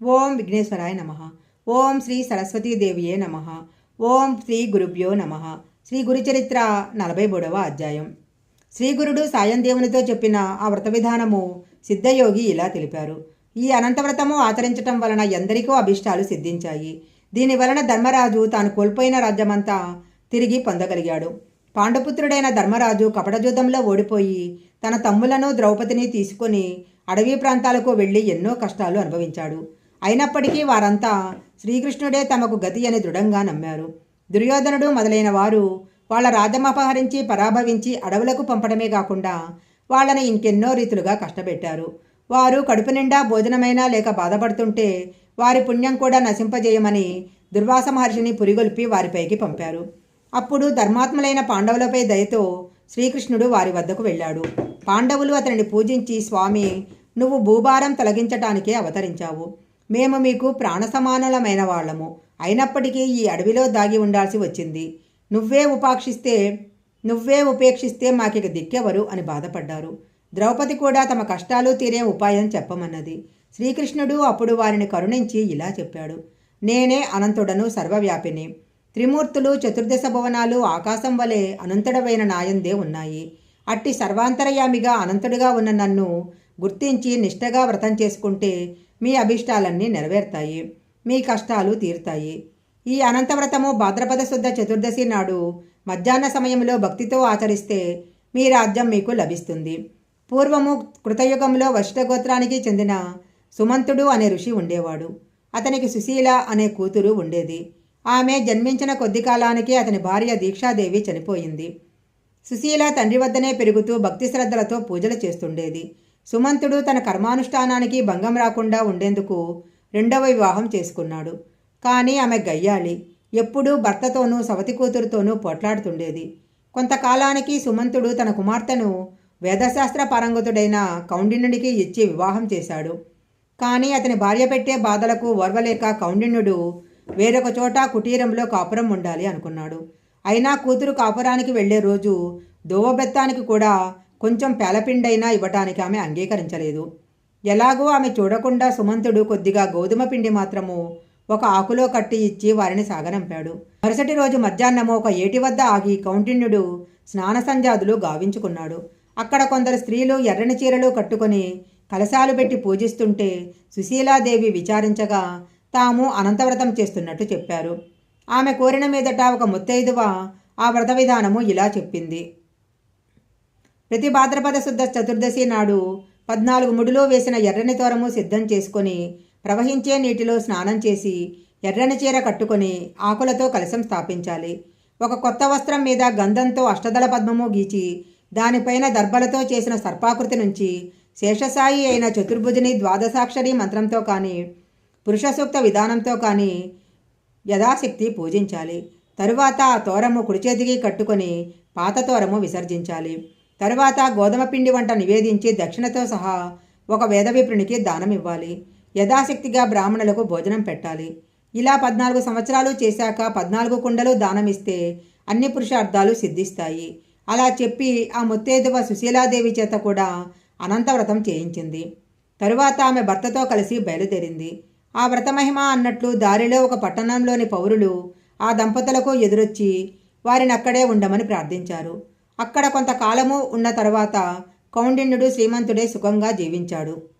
ఓం విఘ్నేశ్వరాయ నమ. ఓం శ్రీ సరస్వతీదేవియే నమ. ఓం శ్రీ గురుభ్యో నమ. శ్రీ గురుచరిత్ర నలభై మూడవ అధ్యాయం. శ్రీగురుడు సాయం దేవునితో చెప్పిన ఆ వ్రత విధానము సిద్ధయోగి ఇలా తెలిపారు. ఈ అనంతవ్రతము ఆచరించటం వలన ఎందరికో అభిష్టాలు సిద్ధించాయి. దీని వలన ధర్మరాజు తాను కోల్పోయిన రాజ్యమంతా తిరిగి పొందగలిగాడు. పాండుపుత్రుడైన ధర్మరాజు కపటజూదంలో ఓడిపోయి తన తమ్ములను ద్రౌపదిని తీసుకొని అడవి ప్రాంతాలకు వెళ్ళి ఎన్నో కష్టాలు అనుభవించాడు. అయినప్పటికీ వారంతా శ్రీకృష్ణుడే తమకు గతి అని దృఢంగా నమ్మారు. దుర్యోధనుడు మొదలైన వారు వాళ్ళ రాజమపహరించి పరాభవించి అడవులకు పంపడమే కాకుండా వాళ్ళని ఇంకెన్నో రీతులుగా కష్టపెట్టారు. వారు కడుపు నిండా భోజనమైనా లేక బాధపడుతుంటే వారి పుణ్యం కూడా నశింపజేయమని దుర్వాస మహర్షిని పురిగొల్పి వారిపైకి పంపారు. అప్పుడు ధర్మాత్ములైన పాండవులపై దయతో శ్రీకృష్ణుడు వారి వద్దకు వెళ్ళాడు. పాండవులు అతనిని పూజించి స్వామి నువ్వు భూభారం తొలగించటానికే అవతరించావు. మేము మీకు ప్రాణ సమానలమైన వాళ్ళము. అయినప్పటికీ ఈ అడవిలో దాగి ఉండాల్సి వచ్చింది. నువ్వే ఉపాక్షిస్తే నువ్వే ఉపేక్షిస్తే మాకిక దిక్కెవరు అని బాధపడ్డారు. ద్రౌపది కూడా తమ కష్టాలు తీరే ఉపాయం చెప్పమన్నది. శ్రీకృష్ణుడు అప్పుడు వారిని కరుణించి ఇలా చెప్పాడు. నేనే అనంతుడను సర్వవ్యాపిని. త్రిమూర్తులు చతుర్దశ భవనాలు ఆకాశం వలె అనంతుడవైన నాయందే ఉన్నాయి. అట్టి సర్వాంతరయామిగా అనంతుడిగా ఉన్న నన్ను గుర్తించి నిష్టగా వ్రతం చేసుకుంటే మీ అభిష్టాలన్నీ నెరవేరుతాయి మీ కష్టాలు తీరుతాయి. ఈ అనంతవ్రతము భాద్రపద శుద్ధ చతుర్దశి నాడు మధ్యాహ్న సమయంలో భక్తితో ఆచరిస్తే మీ రాజ్యం మీకు లభిస్తుంది. పూర్వము కృతయుగంలో వశిష్ఠగోత్రానికి చెందిన సుమంతుడు అనే ఋషి ఉండేవాడు. అతనికి సుశీల అనే కూతురు ఉండేది. ఆమె జన్మించిన కొద్ది కాలానికి అతని భార్య దీక్షాదేవి చనిపోయింది. సుశీల తండ్రి వద్దనే పెరుగుతూ భక్తి శ్రద్ధలతో పూజలు చేస్తుండేది. సుమంతుడు తన కర్మానుష్ఠానానికి భంగం రాకుండా ఉండేందుకు రెండవ వివాహం చేసుకున్నాడు. కానీ ఆమె గయ్యాళి ఎప్పుడూ భర్తతోనూ సవతి కూతురుతోనూ పోట్లాడుతుండేది. కొంతకాలానికి సుమంతుడు తన కుమార్తెను వేదశాస్త్ర పారంగతుడైన కౌండిన్యుడికి ఇచ్చి వివాహం చేశాడు. కానీ అతని భార్య పెట్టే బాధలకు ఓర్వలేక కౌండిన్యుడు వేరొక చోట కుటీరంలో కాపురం ఉండాలి అనుకున్నాడు. అయినా కూతురు కాపురానికి వెళ్ళే రోజు దోవబెత్తానికి కూడా కొంచెం పేలపిండైనా ఇవ్వటానికి ఆమె అంగీకరించలేదు. ఎలాగో ఆమె చూడకుండా సుమంతుడు కొద్దిగా గోధుమ పిండి మాత్రము ఒక ఆకులో కట్టి ఇచ్చి వారిని సాగనంపాడు. మరుసటి రోజు మధ్యాహ్నము ఒక ఏటి వద్ద ఆగి కౌంటిన్యుడు స్నాన సంజాదులు గావించుకున్నాడు. అక్కడ కొందరు స్త్రీలు ఎర్రని చీరలు కట్టుకొని కలశాలు పెట్టి పూజిస్తుంటే సుశీలాదేవి విచారించగా తాము అనంతవ్రతం చేస్తున్నట్టు చెప్పారు. ఆమె కోరిన మీదట ఒక ముత్తైదువ ఆ వ్రత విధానము ఇలా చెప్పింది. ప్రతి భాద్రపద శుద్ధ చతుర్దశి నాడు పద్నాలుగు ముడిలో వేసిన ఎర్రని తోరము సిద్ధం చేసుకొని ప్రవహించే నీటిలో స్నానం చేసి ఎర్రని చీర కట్టుకొని ఆకులతో కలశం స్థాపించాలి. ఒక కొత్త వస్త్రం మీద గంధంతో అష్టదళ పద్మము గీచి దానిపైన దర్భలతో చేసిన సర్పాకృతి నుంచి శేషసాయి అయిన చతుర్భుజుని ద్వాదశాక్షరి మంత్రంతో కానీ పురుష సూక్త విధానంతో కానీ యథాశక్తి పూజించాలి. తరువాత ఆ తోరము కుడిచేతికి కట్టుకొని పాత తోరము విసర్జించాలి. తరువాత గోధుమ పిండి వంట నివేదించి దక్షిణతో సహా ఒక వేదవిప్రునికి దానం ఇవ్వాలి. యథాశక్తిగా బ్రాహ్మణులకు భోజనం పెట్టాలి. ఇలా పద్నాలుగు సంవత్సరాలు చేశాక పద్నాలుగు కుండలు దానమిస్తే అన్ని పురుషార్థాలు సిద్ధిస్తాయి. అలా చెప్పి ఆ ముత్తేదువ సుశీలాదేవి చేత కూడా అనంతవ్రతం చేయించింది. తరువాత ఆమె భర్తతో కలిసి బయలుదేరింది. ఆ వ్రతమహిమ అన్నట్లు దారిలో ఒక పట్టణంలోని పౌరులు ఆ దంపతులకు ఎదురొచ్చి వారిని అక్కడే ఉండమని ప్రార్థించారు. అక్కడ కొంతకాలము ఉన్న తర్వాత కౌండిన్యుడు శ్రీమంతుడే సుఖంగా జీవించాడు.